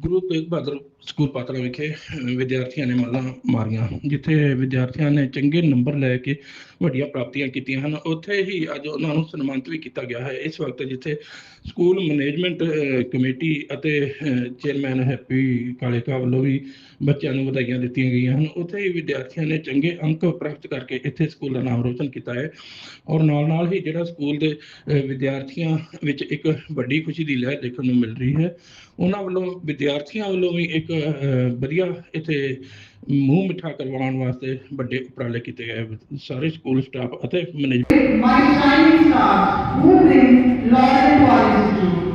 ਗੁਰੂ Tegh Bahadur school Patran ਵਿਖੇ ਵਿਦਿਆਰਥੀਆਂ ਨੇ ਮੱਲਾਂ ਮਾਰੀਆਂ ਜਿੱਥੇ ਵਿਦਿਆਰਥੀਆਂ ਨੇ ਚੰਗੇ ਨੰਬਰ ਲੈ ਕੇ ਵੱਡੀਆਂ ਪ੍ਰਾਪਤੀਆਂ ਕੀਤੀਆਂ ਹਨ। ਉੱਥੇ ਹੀ ਅੱਜ ਉਹਨਾਂ ਨੂੰ ਸਨਮਾਨਿਤ ਵੀ ਕੀਤਾ ਗਿਆ ਹੈ। ਇਸ ਵਕਤ ਜਿੱਥੇ ਸਕੂਲ ਮੈਨੇਜਮੈਂਟ ਕਮੇਟੀ ਅਤੇ ਚੇਅਰਮੈਨ ਹੈਪੀ ਕਾਲੇਕਾ ਵੱਲੋਂ ਵੀ ਬੱਚਿਆਂ ਨੂੰ ਵਧਾਈਆਂ ਦਿੱਤੀਆਂ ਗਈਆਂ ਹਨ। ਉੱਥੇ ਹੀ ਵਿਦਿਆਰਥੀਆਂ ਨੇ ਚੰਗੇ ਅੰਕ ਪ੍ਰਾਪਤ ਕਰਕੇ ਇੱਥੇ ਸਕੂਲ ਦਾ ਨਾਮ ਰੋਸ਼ਨ ਕੀਤਾ ਹੈ ਔਰ ਨਾਲ ਨਾਲ ਹੀ ਜਿਹੜਾ ਸਕੂਲ ਦੇ ਅਹ, ਵਿਦਿਆਰਥੀਆਂ ਵਿੱਚ ਇੱਕ ਵੱਡੀ ਖੁਸ਼ੀ ਦੀ ਲਹਿਰ ਦੇਖਣ ਨੂੰ ਮਿਲ ਰਹੀ ਹੈ। ਉਹਨਾਂ ਵੱਲੋਂ ਵਿਦਿਆਰਥੀਆਂ ਵੱਲੋਂ ਵੀ ਇੱਕ ਵਧੀਆ ਇੱਥੇ ਮੂੰਹ ਮਿੱਠਾ ਕਰਵਾਉਣ ਵਾਸਤੇ ਵੱਡੇ ਉਪਰਾਲੇ ਕੀਤੇ ਗਏ। ਸਾਰੇ ਸਕੂਲ ਸਟਾਫ ਅਤੇ management my shining stars who bring laurel to our institute.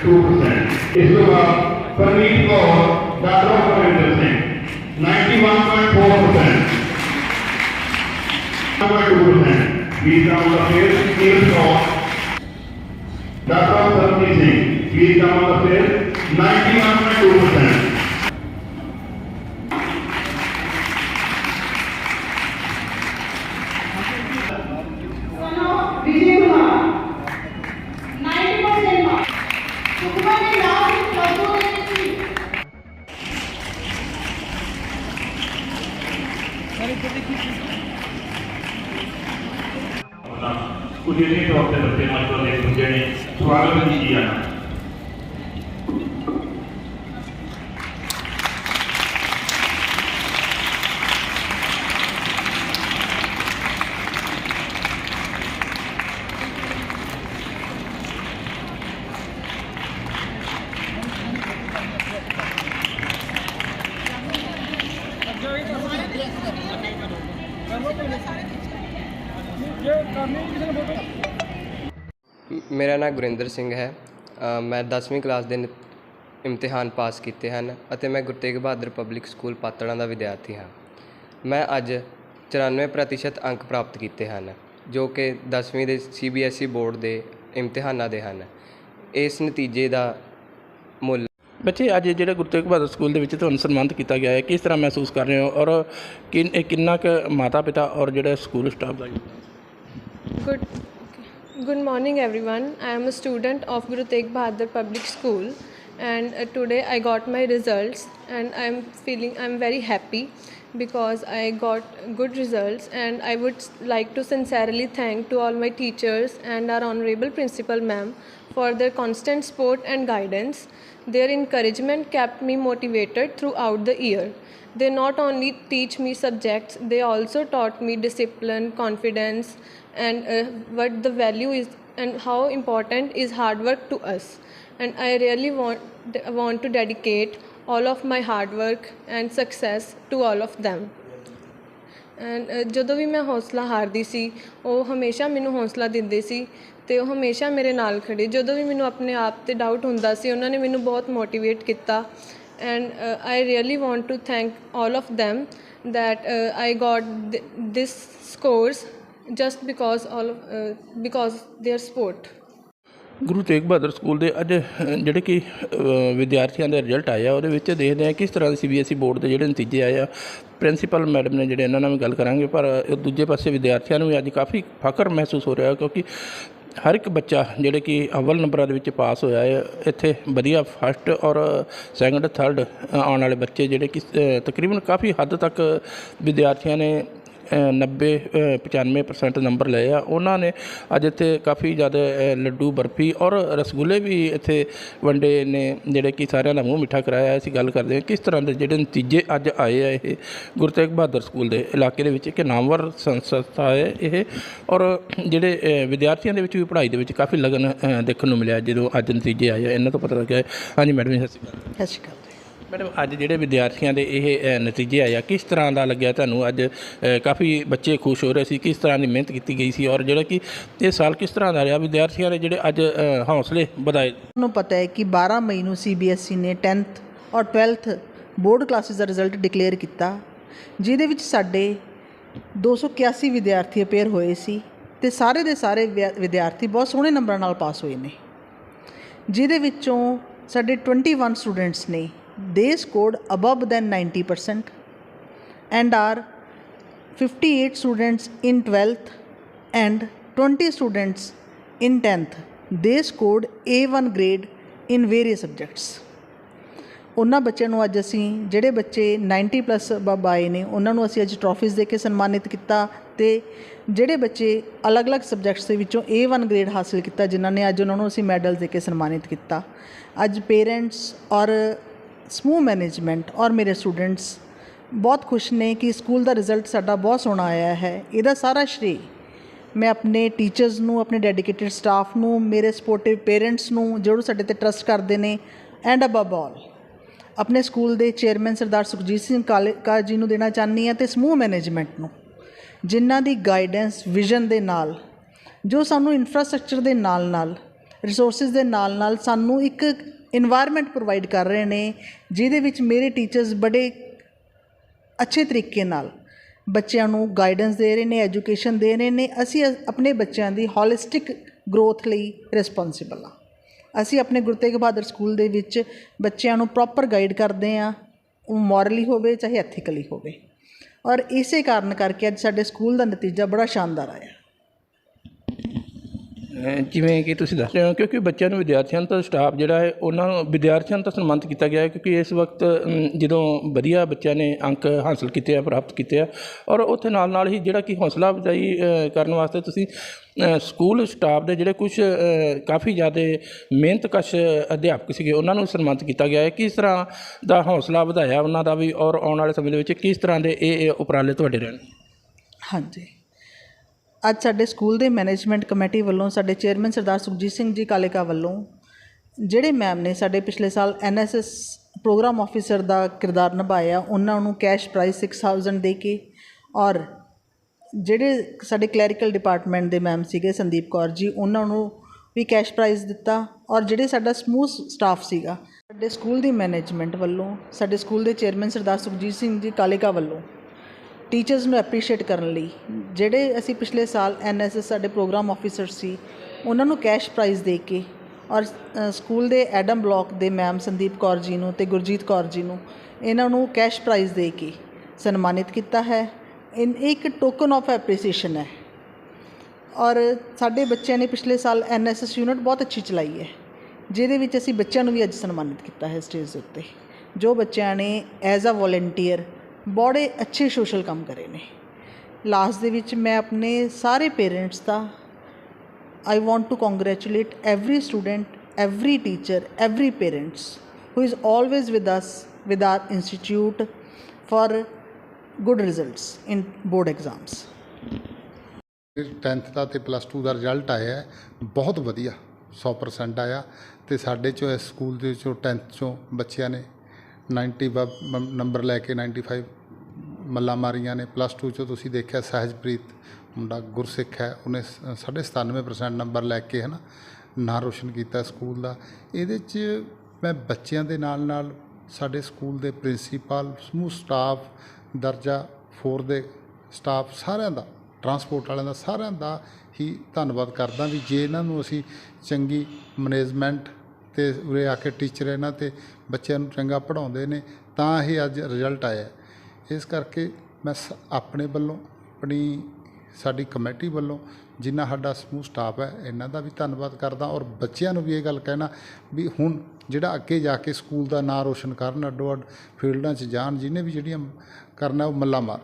two percent. ਇਸ ਤੋਂ ਬਾਅਦ ਪਰਨੀਤ ਕੌਰ ਡਾਕਟਰ ਪਰਮਿੰਦਰ ਸਿੰਘ 91.4%. 1.2%. ਵੀਰ ਦਾ ਮੁੰਡਾ ਫੇਰ ਕੀਰਤ ਕੌਰ ਡਾਕਟਰ ਸਰਬਜੀਤ ਸਿੰਘ ਵੀਰ ਦਾ ਮੁੰਡਾ ਫੇਰ 91.2%. Pranav ਕੁਝ ਨਹੀਂ ਤੌਰ ਤੇ ਬੱਚੇ ਮਾਸਟਰ ਦੇ ਬੱਚੇ ਨੇ ਸਵਾਗਤ ਵੀ ਕੀਤਾ ਮੇਰਾ ਨਾਮ ਗੁਰਿੰਦਰ ਸਿੰਘ ਹੈ। ਮੈਂ 10ਵੀਂ ਕਲਾਸ ਦੇ ਨ- ਇਮਤਿਹਾਨ ਪਾਸ ਕੀਤੇ ਹਨ ਅਤੇ ਮੈਂ ਗੁਰੂ ਤੇਗ ਬਹਾਦਰ ਪਬਲਿਕ ਸਕੂਲ ਪਾਤੜਾਂ ਦਾ ਵਿਦਿਆਰਥੀ ਹਾਂ। ਮੈਂ ਅੱਜ 94% ਅੰਕ ਪ੍ਰਾਪਤ ਕੀਤੇ ਹਨ ਜੋ ਕਿ 10ਵੀਂ ਦੇ ਸੀਬੀਐਸਈ ਬੋਰਡ ਦੇ ਇਮਤਿਹਾਨਾਂ ਦੇ ਹਨ। ਇਸ ਨਤੀਜੇ ਦਾ ਮੁੱਲ ਬੱਚੇ ਅੱਜ ਜਿਹੜੇ ਗੁਰੂ ਤੇਗ ਬਹਾਦਰ ਸਕੂਲ ਦੇ ਵਿੱਚ ਤੁਹਾਨੂੰ ਸਨਮਾਨਿਤ ਕੀਤਾ ਗਿਆ ਹੈ ਕਿਸ ਤਰ੍ਹਾਂ ਮਹਿਸੂਸ ਕਰ ਰਹੇ ਹੋ ਔਰ ਕਿੰਨ- ਇਹ ਕਿੰਨਾ ਕੁ ਮਾਤਾ ਪਿਤਾ ਔਰ ਜਿਹੜਾ ਸਕੂਲ ਸਟਾਫ ਦਾ? Good, good morning, everyone. I am a student of Guru Tegh Bahadur Public School, and uh, today I got my results, and I am feeling I am very happy because I got good results, and I would like to sincerely thank to all my teachers and our honorable principal ma'am for their constant support and guidance. Their encouragement kept me motivated throughout the year. They not only teach me subjects, they also taught me discipline, confidence, and uh, what the value is and how important is hard work to us. And I really want want to dedicate all of my hard work and success to all of them. And ਜਦੋਂ ਵੀ ਮੈਂ ਹੌਸਲਾ ਹਾਰਦੀ ਸੀ ਉਹ ਹਮੇਸ਼ਾ ਮੈਨੂੰ ਹੌਸਲਾ ਦਿੰਦੇ ਸੀ ਤੇ ਉਹ ਹਮੇਸ਼ਾ ਮੇਰੇ ਨਾਲ ਖੜੇ ਜਦੋਂ ਵੀ ਮੈਨੂੰ ਆਪਣੇ ਆਪ ਤੇ ਡਾਊਟ ਹੁੰਦਾ ਸੀ ਉਹਨਾਂ ਨੇ ਮੈਨੂੰ ਬਹੁਤ ਮੋਟੀਵੇਟ ਕੀਤਾ and I really want to thank all of them that uh, I got th- this scores just because all because uh, support Guru Tegh Bahadur school ਦੇ ਅੱਜ ਜਿਹੜੇ ਕਿ ਵਿਦਿਆਰਥੀਆਂ ਦੇ ਰਿਜ਼ਲਟ ਆਇਆ ਉਹਦੇ ਵਿੱਚ ਦੇਖਦੇ ਆ ਕਿਸ ਤਰ੍ਹਾਂ ਦੇ ਸੀਬੀਐਸਈ ਬੋਰਡ ਦੇ ਜਿਹੜੇ ਨਤੀਜੇ ਆਏ ਆ। ਪ੍ਰਿੰਸੀਪਲ ਮੈਡਮ ਨੇ ਜਿਹੜੇ ਇਹਨਾਂ ਨਾਲ ਵੀ ਗੱਲ ਕਰਾਂਗੇ ਪਰ ਦੂਜੇ ਪਾਸੇ ਵਿਦਿਆਰਥੀਆਂ ਨੂੰ ਵੀ ਅੱਜ ਕਾਫੀ ਫਖਰ ਮਹਿਸੂਸ ਹੋ ਰਿਹਾ ਕਿਉਂਕਿ ਹਰ ਇੱਕ ਬੱਚਾ ਜਿਹੜੇ ਕਿ ਅਵਲ ਨੰਬਰਾਂ ਦੇ ਵਿੱਚ ਪਾਸ ਹੋਇਆ ਹੈ ਇੱਥੇ ਵਧੀਆ ਫਸਟ ਔਰ ਸੈਕੰਡ ਥਰਡ ਆਉਣ ਵਾਲੇ ਬੱਚੇ ਜਿਹੜੇ ਕਿ ਤਕਰੀਬਨ ਕਾਫੀ ਹੱਦ ਤੱਕ ਵਿਦਿਆਰਥੀਆਂ ਨੇ 90 ਅ, 95% ਨੰਬਰ ਲਏ ਆ। ਉਹਨਾਂ ਨੇ ਅੱਜ ਇੱਥੇ ਕਾਫੀ ਜ਼ਿਆਦਾ ਲੱਡੂ ਬਰਫੀ ਔਰ ਰਸਗੁੱਲੇ ਵੀ ਇੱਥੇ ਵੰਡੇ ਨੇ ਜਿਹੜੇ ਕਿ ਸਾਰਿਆਂ ਦਾ ਮੂੰਹ ਮਿੱਠਾ ਕਰਾਇਆ। ਅਸੀਂ ਗੱਲ ਕਰਦੇ ਹਾਂ ਕਿਸ ਤਰ੍ਹਾਂ ਦੇ ਜਿਹੜੇ ਨਤੀਜੇ ਅੱਜ ਆਏ ਆ ਇਹ ਗੁਰੂ ਤੇਗ ਬਹਾਦਰ ਸਕੂਲ ਦੇ ਇਲਾਕੇ ਦੇ ਵਿੱਚ। ਇੱਕ ਨਾਮਵਰ ਸੰਸਥਾ ਹੈ ਇਹ ਔਰ ਜਿਹੜੇ ਵਿਦਿਆਰਥੀਆਂ ਦੇ ਵਿੱਚ ਵੀ ਪੜ੍ਹਾਈ ਦੇ ਵਿੱਚ ਕਾਫੀ ਲਗਨ ਦੇਖਣ ਨੂੰ ਮਿਲਿਆ ਜਦੋਂ ਅੱਜ ਨਤੀਜੇ ਆਏ ਆ। ਇਹਨਾਂ ਤੋਂ ਪਤਾ ਲੱਗਿਆ ਹਾਂਜੀ ਮੈਡਮ ਜੀ, ਸਤਿ ਸ਼੍ਰੀ ਅਕਾਲ। ਸਤਿ ਸ਼੍ਰੀ ਅਕਾਲ। ਮੈਡਮ ਅੱਜ ਜਿਹੜੇ ਵਿਦਿਆਰਥੀਆਂ ਦੇ ਇਹ ਅ, ਨਤੀਜੇ ਆਇਆ ਕਿਸ ਤਰ੍ਹਾਂ ਦਾ ਲੱਗਿਆ ਤੁਹਾਨੂੰ ਅੱਜ? ਕਾਫੀ ਬੱਚੇ ਖੁਸ਼ ਹੋ ਰਹੇ ਸੀ ਕਿਸ ਤਰ੍ਹਾਂ ਦੀ ਮਿਹਨਤ ਕੀਤੀ ਗਈ ਸੀ ਔਰ ਜਿਹੜਾ ਕਿ ਇਹ ਸਾਲ ਕਿਸ ਤਰ੍ਹਾਂ ਦਾ ਰਿਹਾ? ਵਿਦਿਆਰਥੀਆਂ ਦੇ ਜਿਹੜੇ ਅੱਜ ਅ, ਹੌਸਲੇ ਵਧਾਏ। ਤੁਹਾਨੂੰ ਪਤਾ ਹੈ ਕਿ 12 ਮਈ ਨੂੰ ਸੀਬੀਐਸਈ ਨੇ 10th ਔਰ 12th ਬੋਰਡ ਕਲਾਸਿਸ ਦਾ ਰਿਜ਼ਲਟ ਡਿਕਲੇਅਰ ਕੀਤਾ ਜਿਹਦੇ ਵਿੱਚ ਸਾਡੇ 281 ਵਿਦਿਆਰਥੀ ਅਪੇਅਰ ਹੋਏ ਸੀ ਤੇ ਸਾਰੇ ਦੇ ਸਾਰੇ ਵਿਆ- ਵਿਦਿਆਰਥੀ ਬਹੁਤ ਸੋਹਣੇ ਨੰਬਰਾਂ ਨਾਲ ਪਾਸ ਹੋਏ ਨੇ ਜਿਹਦੇ ਵਿੱਚੋਂ ਸਾਡੇ 21 ਸਟੂਡੈਂਟਸ ਨੇ ਦੇ scored above than 90% and are 58 students in 12th and 20 students in 10th. They scored A1 grade in various subjects. ਉਹਨਾਂ ਬੱਚਿਆਂ ਨੂੰ ਅੱਜ ਅਸੀਂ ਜਿਹੜੇ ਬੱਚੇ 90 ਪਲੱਸ ਅਬਵ ਆਏ ਨੇ, ਉਹਨਾਂ ਨੂੰ ਅਸੀਂ ਅੱਜ ਟਰੋਫੀਜ਼ ਦੇ ਕੇ ਸਨਮਾਨਿਤ ਕੀਤਾ ਤੇ ਜਿਹੜੇ ਬੱਚੇ ਅਲੱਗ-ਅਲੱਗ ਸਬਜੈਕਟਸ ਦੇ ਵਿੱਚੋਂ A1 ਗ੍ਰੇਡ ਹਾਸਲ ਕੀਤਾ, ਜਿਨ੍ਹਾਂ ਨੇ ਅੱਜ ਉਹਨਾਂ ਨੂੰ ਅਸੀਂ ਮੈਡਲ ਦੇ ਕੇ ਸਨਮਾਨਿਤ ਕੀਤਾ ਅੱਜ ਪੇਰੈਂਟਸ ਔਰ ਸਮੂਹ ਮੈਨੇਜਮੈਂਟ ਔਰ ਮੇਰੇ ਸਟੂਡੈਂਟਸ ਬਹੁਤ ਖੁਸ਼ ਨੇ ਕਿ ਸਕੂਲ ਦਾ ਰਿਜ਼ਲਟ ਸਾਡਾ ਬਹੁਤ ਸੋਹਣਾ ਆਇਆ ਹੈ। ਇਹਦਾ ਸਾਰਾ ਸ਼੍ਰੇ ਮੈਂ ਆਪਣੇ ਟੀਚਰਸ ਨੂੰ, ਆਪਣੇ ਡੈਡੀਕੇਟਿਡ ਸਟਾਫ ਨੂੰ, ਮੇਰੇ ਸਪੋਰਟਿਵ ਪੇਰੈਂਟਸ ਨੂੰ ਜਿਹੜੇ ਸਾਡੇ ਤੇ ਟਰਸਟ ਕਰਦੇ ਨੇ ਐਂਡ ਅਬਵ ਆਲ ਆਪਣੇ ਸਕੂਲ ਦੇ ਚੇਅਰਮੈਨ ਸਰਦਾਰ ਸੁਖਜੀਤ ਸਿੰਘ ਕਾਲੇਕਰ ਜੀ ਨੂੰ ਦੇਣਾ ਚਾਹੁੰਦੀ ਹਾਂ ਤੇ ਸਮੂਹ ਮੈਨੇਜਮੈਂਟ ਨੂੰ, ਜਿਨ੍ਹਾਂ ਦੀ ਗਾਈਡੈਂਸ ਵਿਜ਼ਨ ਦੇ ਨਾਲ, ਜੋ ਸਾਨੂੰ ਇਨਫਰਾਸਟ੍ਰਕਚਰ ਦੇ ਨਾਲ ਨਾਲ ਰਿਸੋਰਸਿਸ ਦੇ ਨਾਲ ਨਾਲ ਸਾਨੂੰ ਇੱਕ ਇਨਵਾਇਰਨਮੈਂਟ ਪ੍ਰੋਵਾਈਡ ਕਰ ਰਹੇ ਨੇ ਜਿਹਦੇ ਵਿੱਚ ਮੇਰੇ ਟੀਚਰਸ ਬੜੇ ਅੱਛੇ ਤਰੀਕੇ ਨਾਲ ਬੱਚਿਆਂ ਨੂੰ ਗਾਈਡੈਂਸ ਦੇ ਰਹੇ ਨੇ ਐਜੂਕੇਸ਼ਨ ਦੇ ਰਹੇ ਨੇ ਅਸੀਂ ਆਪਣੇ ਬੱਚਿਆਂ ਦੀ ਹੋਲਿਸਟਿਕ ਗਰੋਥ ਲਈ ਰਿਸਪੌਂਸਿਬਲ ਆ ਅਸੀਂ ਆਪਣੇ ਗੁਰੂ ਤੇਗ ਬਹਾਦਰ ਸਕੂਲ ਦੇ ਵਿੱਚ ਬੱਚਿਆਂ ਨੂੰ ਪ੍ਰੋਪਰ ਗਾਈਡ ਕਰਦੇ ਆ ਉਹ ਮੋਰਲੀ ਹੋਵੇ ਚਾਹੇ ਐਥੀਕਲੀ ਹੋਵੇ ਔਰ ਇਸੇ ਕਾਰਨ ਕਰਕੇ ਅੱਜ ਸਾਡੇ ਸਕੂਲ ਦਾ ਨਤੀਜਾ ਬੜਾ ਸ਼ਾਨਦਾਰ ਆਇਆ ਜਿਵੇਂ ਕਿ ਤੁਸੀਂ ਦੱਸ ਰਹੇ ਹੋ, ਕਿਉਂਕਿ ਬੱਚਿਆਂ ਨੂੰ ਵਿਦਿਆਰਥੀਆਂ ਦਾ ਸਟਾਫ ਜਿਹੜਾ ਹੈ, ਉਹਨਾਂ ਨੂੰ ਵਿਦਿਆਰਥੀਆਂ ਨੂੰ ਤਾਂ ਸਨਮਾਨਿਤ ਕੀਤਾ ਗਿਆ ਹੈ, ਕਿਉਂਕਿ ਇਸ ਵਕਤ ਜਦੋਂ ਵਧੀਆ ਬੱਚਿਆਂ ਨੇ ਅੰਕ ਹਾਸਲ ਕੀਤੇ ਆ, ਪ੍ਰਾਪਤ ਕੀਤੇ ਆ, ਔਰ ਉੱਥੇ ਨਾਲ ਨਾਲ ਹੀ ਜਿਹੜਾ ਕਿ ਹੌਸਲਾ ਅਫਜ਼ਾਈ ਕਰਨ ਵਾਸਤੇ ਤੁਸੀਂ ਸਕੂਲ ਸਟਾਫ ਦੇ ਜਿਹੜੇ ਕੁਝ ਕਾਫੀ ਜ਼ਿਆਦਾ ਮਿਹਨਤਕਸ਼ ਅਧਿਆਪਕ ਸੀਗੇ, ਉਹਨਾਂ ਨੂੰ ਸਨਮਾਨਿਤ ਕੀਤਾ ਗਿਆ ਹੈ। ਕਿਸ ਤਰ੍ਹਾਂ ਦਾ ਹੌਸਲਾ ਵਧਾਇਆ ਉਹਨਾਂ ਦਾ ਵੀ, ਔਰ ਆਉਣ ਵਾਲੇ ਸਮੇਂ ਦੇ ਵਿੱਚ ਕਿਸ ਤਰ੍ਹਾਂ ਦੇ ਇਹ ਉਪਰਾਲੇ ਤੁਹਾਡੇ ਰਹਿਣ? ਹਾਂਜੀ। ਅੱਜ ਸਾਡੇ ਸਕੂਲ ਦੇ ਮੈਨੇਜਮੈਂਟ ਕਮੇਟੀ ਵੱਲੋਂ ਸਾਡੇ ਚੇਅਰਮੈਨ ਸਰਦਾਰ ਸੁਖਜੀਤ ਸਿੰਘ ਜੀ ਕਾਲੇਕਾ ਵੱਲੋਂ ਜਿਹੜੇ ਮੈਮ ਨੇ ਸਾਡੇ ਪਿਛਲੇ ਸਾਲ ਐਨਐਸਐਸ ਪ੍ਰੋਗਰਾਮ ਆਫੀਸਰ ਦਾ ਕਿਰਦਾਰ ਨਿਭਾਇਆ, ਉਹਨਾਂ ਨੂੰ ਕੈਸ਼ ਪ੍ਰਾਈਜ਼ 6000 ਦੇ ਕੇ ਔਰ ਜਿਹੜੇ ਸਾਡੇ ਕਲੈਰੀਕਲ ਡਿਪਾਰਟਮੈਂਟ ਦੇ ਮੈਮ ਸੀਗੇ ਸੰਦੀਪ ਕੌਰ ਜੀ, ਉਹਨਾਂ ਨੂੰ ਵੀ ਕੈਸ਼ ਪ੍ਰਾਈਜ਼ ਦਿੱਤਾ ਔਰ ਜਿਹੜੇ ਸਾਡਾ ਸਮੂਹ ਸਟਾਫ ਸੀਗਾ, ਸਾਡੇ ਸਕੂਲ ਦੀ ਮੈਨੇਜਮੈਂਟ ਵੱਲੋਂ, ਸਾਡੇ ਸਕੂਲ ਦੇ ਚੇਅਰਮੈਨ ਸਰਦਾਰ ਸੁਖਜੀਤ ਸਿੰਘ ਜੀ ਕਾਲੇਕਾ ਵੱਲੋਂ ਟੀਚਰਸ ਨੂੰ ਐਪਰੀਸ਼ੀਏਟ ਕਰਨ ਲਈ, ਜਿਹੜੇ ਅਸੀਂ ਪਿਛਲੇ ਸਾਲ ਐਨਐਸਐਸ ਸਾਡੇ ਪ੍ਰੋਗਰਾਮ ਆਫੀਸਰ ਸੀ, ਉਹਨਾਂ ਨੂੰ ਕੈਸ਼ ਪ੍ਰਾਈਜ਼ ਦੇ ਕੇ ਔਰ ਸਕੂਲ ਦੇ ਐਡਮ ਬਲਾਕ ਦੇ ਮੈਮ ਸੰਦੀਪ ਕੌਰ ਜੀ ਨੂੰ ਤੇ ਗੁਰਜੀਤ ਕੌਰ ਜੀ ਨੂੰ ਇਹਨਾਂ ਨੂੰ ਕੈਸ਼ ਪ੍ਰਾਈਜ਼ ਦੇ ਕੇ ਸਨਮਾਨਿਤ ਕੀਤਾ ਹੈ। ਇਨ ਇੱਕ ਟੋਕਨ ਆਫ ਐਪਰੀਸੀਏਸ਼ਨ ਹੈ। ਔਰ ਸਾਡੇ ਬੱਚਿਆਂ ਨੇ ਪਿਛਲੇ ਸਾਲ ਐਨਐਸਐਸ ਯੂਨਿਟ ਬਹੁਤ ਅੱਛੀ ਚਲਾਈ ਹੈ, ਜਿਹਦੇ ਵਿੱਚ ਅਸੀਂ ਬੱਚਿਆਂ ਨੂੰ ਵੀ ਅੱਜ ਸਨਮਾਨਿਤ ਕੀਤਾ ਹੈ ਸਟੇਜ ਦੇ ਉੱਤੇ। ਜੋ ਬੱਚਿਆਂ ਨੇ ਐਜ਼ ਅ ਵੋਲੰਟੀਅਰ ਬੜੇ ਅੱਛੇ ਸੋਸ਼ਲ ਕੰਮ ਕਰੇ ਨੇ ਲਾਸਟ ਦੇ ਵਿੱਚ ਮੈਂ ਆਪਣੇ ਸਾਰੇ parents the I want to congratulate every student every teacher every parents who is always with us with our institute for good results in board exams 10th ਦਾ ਤੇ ਪਲੱਸ 2 ਦਾ ਰਿਜ਼ਲਟ ਆਇਆ ਹੈ ਬਹੁਤ ਵਧੀਆ 100% ਆਇਆ ਤੇ ਸਾਡੇ ਚੋਂ ਇਸ ਸਕੂਲ ਦੇ ਚੋਂ 10th ਚੋਂ ਬੱਚਿਆਂ ਨੇ 90 ਨੰਬਰ ਲੈ ਕੇ 95 ਮੱਲਾ ਮਾਰੀਆਂ ਨੇ ਪਲੱਸ 2 ਚੋਂ ਤੁਸੀਂ ਦੇਖਿਆ ਸਹਿਜਪ੍ਰੀਤ ਮੁੰਡਾ ਗੁਰਸਿੱਖ ਹੈ, ਉਹਨੇ ਸ- 97% ਨੰਬਰ ਲੈ ਕੇ ਹੈ ਨਾ ਨਾਂ ਰੋਸ਼ਨ ਕੀਤਾ ਸਕੂਲ ਦਾ। ਇਹਦੇ 'ਚ ਮੈਂ ਬੱਚਿਆਂ ਦੇ ਨਾਲ ਨਾਲ ਸਾਡੇ ਸਕੂਲ ਦੇ ਪ੍ਰਿੰਸੀਪਲ, ਸਮੂਹ ਸਟਾਫ ਦਰਜਾ 4 ਦੇ ਸਟਾਫ ਸਾਰਿਆਂ ਦਾ ਟਰਾਂਸਪੋਰਟ ਵਾਲਿਆਂ ਦਾ ਸਾਰਿਆਂ ਦਾ ਹੀ ਧੰਨਵਾਦ ਕਰਦਾ ਵੀ ਜੇ ਇਹਨਾਂ ਨੂੰ ਅਸੀਂ ਚੰਗੀ ਮੈਨੇਜਮੈਂਟ ਤੇ ਉਰੇ ਆ ਕੇ ਟੀਚਰ ਇਹਨਾਂ ਤੇ ਬੱਚਿਆਂ ਨੂੰ ਚੰਗਾ ਪੜ੍ਹਾਉਂਦੇ ਨੇ, ਤਾਂ ਇਹ ਅੱਜ ਰਿਜ਼ਲਟ ਆਇਆ। ਇਸ ਕਰਕੇ ਮੈਂ ਸ- ਆਪਣੇ ਵੱਲੋਂ, ਆਪਣੀ ਸਾਡੀ ਕਮੇਟੀ ਵੱਲੋਂ ਜਿੰਨਾ ਸਾਡਾ ਸਮੂਹ ਸਟਾਫ ਹੈ, ਇਹਨਾਂ ਦਾ ਵੀ ਧੰਨਵਾਦ ਕਰਦਾ ਔਰ ਬੱਚਿਆਂ ਨੂੰ ਵੀ ਇਹ ਗੱਲ ਕਹਿਣਾ ਵੀ ਹੁਣ ਜਿਹੜਾ ਅੱਗੇ ਜਾ ਕੇ ਸਕੂਲ ਦਾ ਨਾਂ ਰੋਸ਼ਨ ਕਰਨ ਅੱਡੋ ਅੱਡ ਫੀਲਡਾਂ 'ਚ ਜਾਣ, ਜਿਹਨੇ ਵੀ ਜਿਹੜੀਆਂ ਕਰਨਾ ਉਹ ਮੱਲਾ ਮਾਰ।